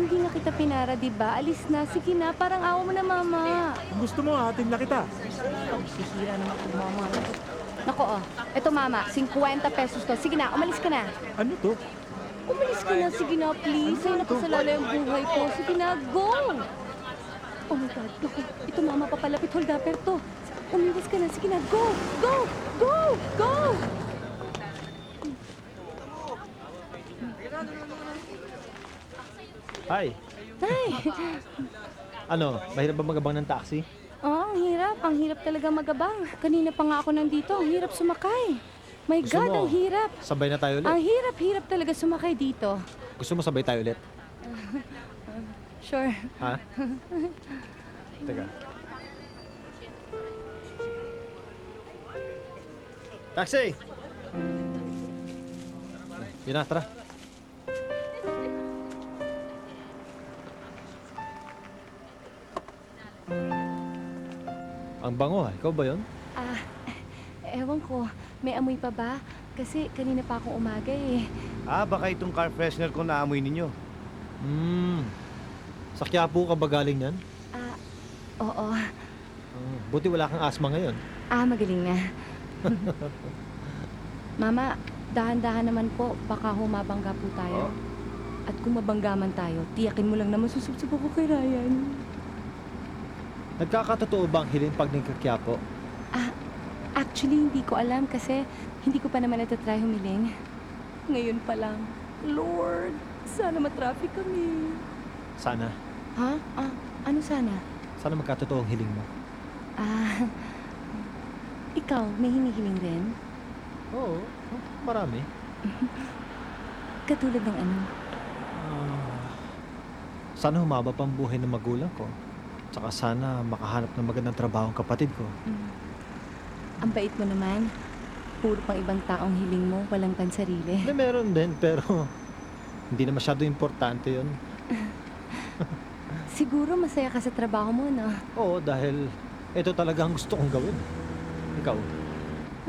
Hindi na kita pinara, di ba? Alis na. Sige na, parang awa mo na, mama. Gusto mo, atin na kita. Sisira naman kung mama. Nako, oh. Ito, mama. 50 pesos to. Sige na, umalis ka na. Ano to? Umalis ka na. Sige na, please. Ay, nakasalala yung buhay ko. Sige na, go! Oh my God. Naku, ito, mama, papalapit. Hold up, to. Umalis ka na. Sige na, go! Go! Go! Go! Hi. Ay! Ano, mahirap ba magabang ng taxi? Oh, ang hirap. Ang hirap talaga magabang. Kanina pa nga ako nandito. Ang hirap sumakay. My Gusto God, mo? ang hirap. Sabay na tayo ulit. Ang hirap-hirap talaga sumakay dito. Gusto mo sabay tayo ulit? Sure. Ha? Teka. Taxi! Yun na, tara. Ang bango ha, ikaw ba yun? Ah, ewan ko. May amoy pa ba? Kasi kanina pa akong umaga eh. Ah, baka itong car freshener ko naamoy ninyo. Hmm. Sa Quiapo ka ba galing yan? Ah, oo. Ah, buti wala kang asma ngayon. Ah, magaling na. Mama, dahan-dahan naman po. Baka humabangga po tayo. At kung mabangga man tayo, tiyakin mo lang naman susubsob ako kay Ryan. Nagkakatotoo ba ang hiling pag nagka-Quiapo? Ah, actually, hindi ko alam kasi hindi ko pa naman natatry humiling. Ngayon pa lang. Lord, sana matraffic kami. Sana. Ha? Ah, ano sana? Sana magkatotoo ang hiling mo. Ah, ikaw, may hinihiling rin? Oo, marami. Katulad ng ano? Ah, sana humaba pang buhay ng magulang ko. Tsaka sana makahanap ng magandang trabaho ang kapatid ko. Mm. Ang bait mo naman. Puro pang ibang taong hiling mo, walang pansarili. Hindi, meron din, pero hindi na masyado importante yon. Siguro masaya ka sa trabaho mo, no? Oo, dahil ito talaga ang gusto kong gawin. Ikaw,